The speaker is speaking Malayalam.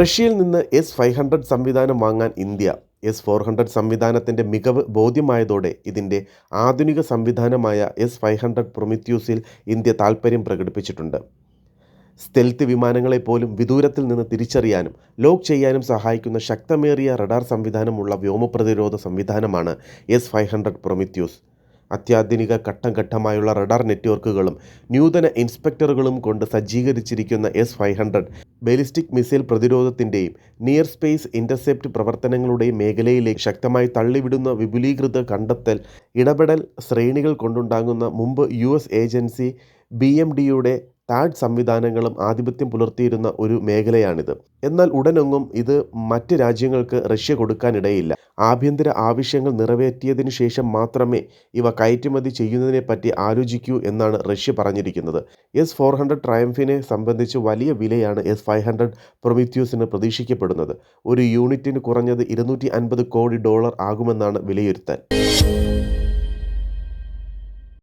റഷ്യയിൽ നിന്ന് എസ് ഫൈവ് ഹൺഡ്രഡ് സംവിധാനം വാങ്ങാൻ ഇന്ത്യ എസ് ഫോർ ഹൺഡ്രഡ് സംവിധാനത്തിന്റെ മികവ് ബോധ്യമായതോടെ ഇതിന്റെ ആധുനിക സംവിധാനമായ എസ് ഫൈവ് ഹൺഡ്രഡ് പ്രൊമിത്യൂസിൽ ഇന്ത്യ താൽപ്പര്യം പ്രകടിപ്പിച്ചിട്ടുണ്ട്. സ്റ്റെൽത്ത് വിമാനങ്ങളെപ്പോലും വിദൂരത്തിൽ നിന്ന് തിരിച്ചറിയാനും ലോക്ക് ചെയ്യാനും സഹായിക്കുന്ന ശക്തമേറിയ റഡാർ സംവിധാനമുള്ള വ്യോമപ്രതിരോധ സംവിധാനമാണ് എസ് ഫൈവ് ഹൺഡ്രഡ് പ്രൊമിത്യൂസ് അത്യാധുനിക ഘട്ടം ഘട്ടമായുള്ള റഡാർ നെറ്റ്വർക്കുകളും നൂതന ഇൻസ്പെക്ടറുകളും കൊണ്ട് സജ്ജീകരിച്ചിരിക്കുന്ന S five hundred ballistic missile പ്രതിരോധത്തിന്റെയും near space intercept പ്രവർത്തനങ്ങളുടെയും മേഖലയിലേക്ക് ശക്തമായി തള്ളിവിടുന്ന വിപുലീകൃത കണ്ടെത്തൽ ഇടപെടൽ ശ്രേണികൾ കൊണ്ടുണ്ടാകുന്ന മുമ്പ് U S agency B M ഡിയുടെ താഡ് സംവിധാനങ്ങളും ആധിപത്യം പുലർത്തിയിരുന്ന ഒരു മേഖലയാണിത്. എന്നാൽ ഉടനൊന്നും ഇത് മറ്റ് രാജ്യങ്ങൾക്ക് റഷ്യ കൊടുക്കാനിടയില്ല. ആഭ്യന്തര ആവശ്യങ്ങൾ നിറവേറ്റിയതിനു ശേഷം മാത്രമേ ഇവ കയറ്റുമതി ചെയ്യുന്നതിനെപ്പറ്റി ആലോചിക്കൂ എന്നാണ് റഷ്യ പറഞ്ഞിരിക്കുന്നത്. എസ് ഫോർ ഹൺഡ്രഡ് ട്രയംഫിനെ സംബന്ധിച്ച് വലിയ വിലയാണ് എസ് ഫൈവ് ഹൺഡ്രഡ് പ്രൊമിത്യൂസിന് പ്രതീക്ഷിക്കപ്പെടുന്നത്. ഒരു യൂണിറ്റിന് കുറഞ്ഞത് ഇരുന്നൂറ്റി അൻപത് കോടി ഡോളർ ആകുമെന്നാണ് വിലയിരുത്തൽ.